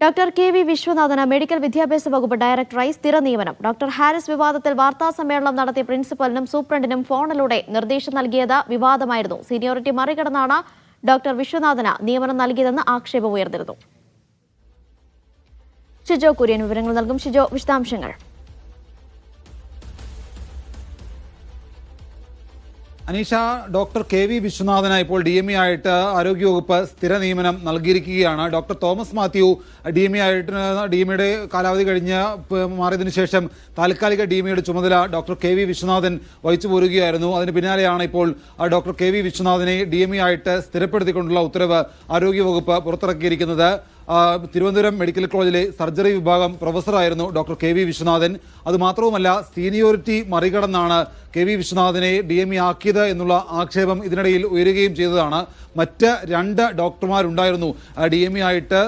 Doctor K V വിശ്വനാഥന് medical വിദ്യാഭ്യാസ വകുപ്പ് ഡയറക്ടറായി സ്ഥിര നിയമനം. ഡോക്ടർ ഹാരിസ് വിവാദത്തിൽ വാർത്താ സമ്മേളനം നടത്തിയ പ്രിൻസിപ്പലിനും സൂപ്രണ്ടിനും ഫോണിലൂടെ നിർദ്ദേശം നൽകിയത് വിവാദമായിരുന്നു. സീനിയോറിറ്റി മറികടന്നാണ് ഡോക്ടർ വിശ്വനാഥന് നിയമനം നൽകിയതെന്ന് ആക്ഷേപം ഉയർന്നിരുന്നു. ഷിജോ കുര്യൻ വിവരങ്ങൾ നൽകും. ഷിജോ വിശദാംശങ്ങൾ. അനീഷ ഡോക്ടർ കെ വി വിശ്വനാഥന് ഇപ്പോൾ ഡി എം ഇ ആയിട്ട് ആരോഗ്യവകുപ്പ് സ്ഥിര നിയമനം നൽകിയിരിക്കുകയാണ്. Doctor Thomas Mathew D M E ആയിട്ട് ഡി എം ഇയുടെ കാലാവധി കഴിഞ്ഞ് മാറിയതിനു ശേഷം താൽക്കാലിക ഡി എം ഇയുടെ ചുമതല ഡോക്ടർ കെ വി വിശ്വനാഥൻ വഹിച്ചു പോരുകയായിരുന്നു. അതിന് പിന്നാലെയാണ് ഇപ്പോൾ ഡോക്ടർ കെ വി വിശ്വനാഥനെ ഡി എം ഇ ആയിട്ട് സ്ഥിരപ്പെടുത്തിക്കൊണ്ടുള്ള ഉത്തരവ് ആരോഗ്യവകുപ്പ് പുറത്തിറക്കിയിരിക്കുന്നത്. തിരുവനന്തപുരം മെഡിക്കൽ കോളേജിലെ സർജറി വിഭാഗം പ്രൊഫസറായിരുന്നു ഡോക്ടർ കെ വി വിശ്വനാഥൻ. അതുമാത്രവുമല്ല സീനിയോറിറ്റി മറികടന്നാണ് കെ വി വിശ്വനാഥനെ ഡി എം ഇ ആക്കിയത് എന്നുള്ള ആക്ഷേപം ഇതിനിടയിൽ ഉയരുകയും ചെയ്തതാണ്. മറ്റ് രണ്ട് ഡോക്ടർമാരുണ്ടായിരുന്നു. ഡി എം ഇ ആയിട്ട്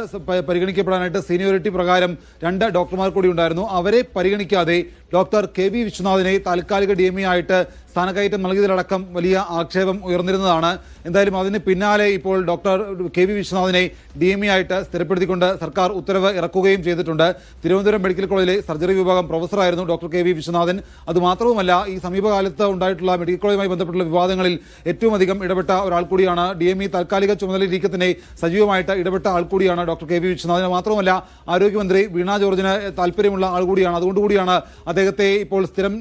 പരിഗണിക്കപ്പെടാനായിട്ട് സീനിയോറിറ്റി പ്രകാരം രണ്ട് ഡോക്ടർമാർ കൂടി ഉണ്ടായിരുന്നു. അവരെ പരിഗണിക്കാതെ ഡോക്ടർ കെ വി വിശ്വനാഥിനെ താൽക്കാലിക ഡി എം ഇ ആയിട്ട് സ്ഥാനക്കയറ്റം നൽകിയതിലടക്കം വലിയ ആക്ഷേപം ഉയർന്നിരുന്നതാണ്. എന്തായാലും അതിന് പിന്നാലെ ഇപ്പോൾ ഡോക്ടർ കെ വി വിശ്വനാഥിനെ ഡി എം ഇ ആയിട്ട് സ്ഥിരപ്പെടുത്തിക്കൊണ്ട് സർക്കാർ ഉത്തരവ് ഇറക്കുകയും ചെയ്തിട്ടുണ്ട്. തിരുവനന്തപുരം മെഡിക്കൽ കോളേജിലെ സർജറി വിഭാഗം പ്രൊഫസറായിരുന്നു ഡോക്ടർ കെ വി വിശ്വനാഥൻ. അതുമാത്രവുമല്ല ഈ സമീപകാലത്ത് ഉണ്ടായിട്ടുള്ള മെഡിക്കൽ കോളേജുമായി ബന്ധപ്പെട്ടുള്ള വിവാദങ്ങളിൽ ഏറ്റവും അധികം ഇടപെട്ട ഒരാൾ കൂടിയാണ് ഡി എം ഇ താൽക്കാലിക ചുമതലയിരിക്കത്തിനെ സജീവമായിട്ട് ഇടപെട്ട ആൾ കൂടിയാണ് ഡോക്ടർ കെ വി വിശ്വനാഥൻ. മാത്രവുമല്ല ആരോഗ്യമന്ത്രി വീണ ജോർജിന് താല്പര്യമുള്ള ആൾ കൂടിയാണ്. അതുകൊണ്ടുകൂടിയാണ് അദ്ദേഹത്തെ ഇപ്പോൾ സ്ഥിരം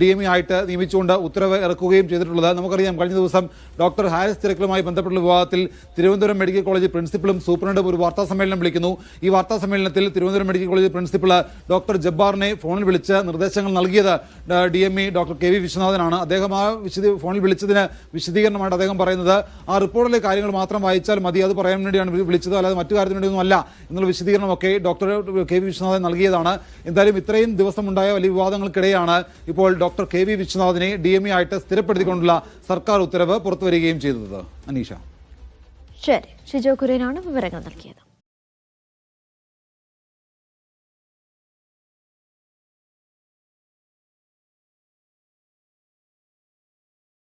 ഡി എം ഇ ആയിട്ട് നിയമിച്ചുകൊണ്ട് ഉത്തരവ് ഇറക്കുകയും ചെയ്തിട്ടുള്ളത് നമുക്കറിയാം. കഴിഞ്ഞ ദിവസം ഡോക്ടർ ഹാരിസ് തിരക്കലുമായി ബന്ധപ്പെട്ട വിവാദത്തിൽ തിരുവനന്തപുരം മെഡിക്കൽ കോളേജ് പ്രിൻസിപ്പളും സൂപ്രണ്ടും ഒരു വാർത്താ സമ്മേളനം വിളിക്കുന്നു. ഈ വാർത്താ സമ്മേളനത്തിൽ Thiruvananthapuram medical college principal doctor ജബ്ബാറിനെ ഫോണിൽ വിളിച്ച് നിർദ്ദേശങ്ങൾ നൽകിയത് D M E doctor K V വിശ്വനാഥനാണ്. അദ്ദേഹം ആ വിശദീ ഫോണിൽ വിളിച്ചതിന് വിശദീകരണമായിട്ട് അദ്ദേഹം പറയുന്നത് ആ റിപ്പോർട്ടിലെ കാര്യങ്ങൾ മാത്രം വായിച്ചാൽ മതി. അത് പറയാൻ വേണ്ടിയാണ് വിളിച്ചത് അല്ലാതെ മറ്റു കാര്യത്തിന് വേണ്ടിയൊന്നും അല്ല എന്നുള്ള വിശദീകരണമൊക്കെ ഡോക്ടർ കെ വി വിശ്വനാഥൻ നൽകിയതാണ്. എന്തായാലും ഇത്രയും ദിവസം ഉണ്ടായ വലിയ വിവാദങ്ങൾക്കിടെയാണ് ഇപ്പോൾ ഡോക്ടർ കെ വി വിശ്വനാഥിനെ ഡി എം ഇ ആയിട്ട് സ്ഥിരപ്പെടുത്തിക്കൊണ്ടുള്ള സർക്കാർ ഉത്തരവ് പുറത്തുവരികയും ചെയ്തത്. അനീഷ. ശരി ഷിജോ കുര്യനാണ് വിവരങ്ങൾ നൽകിയത്.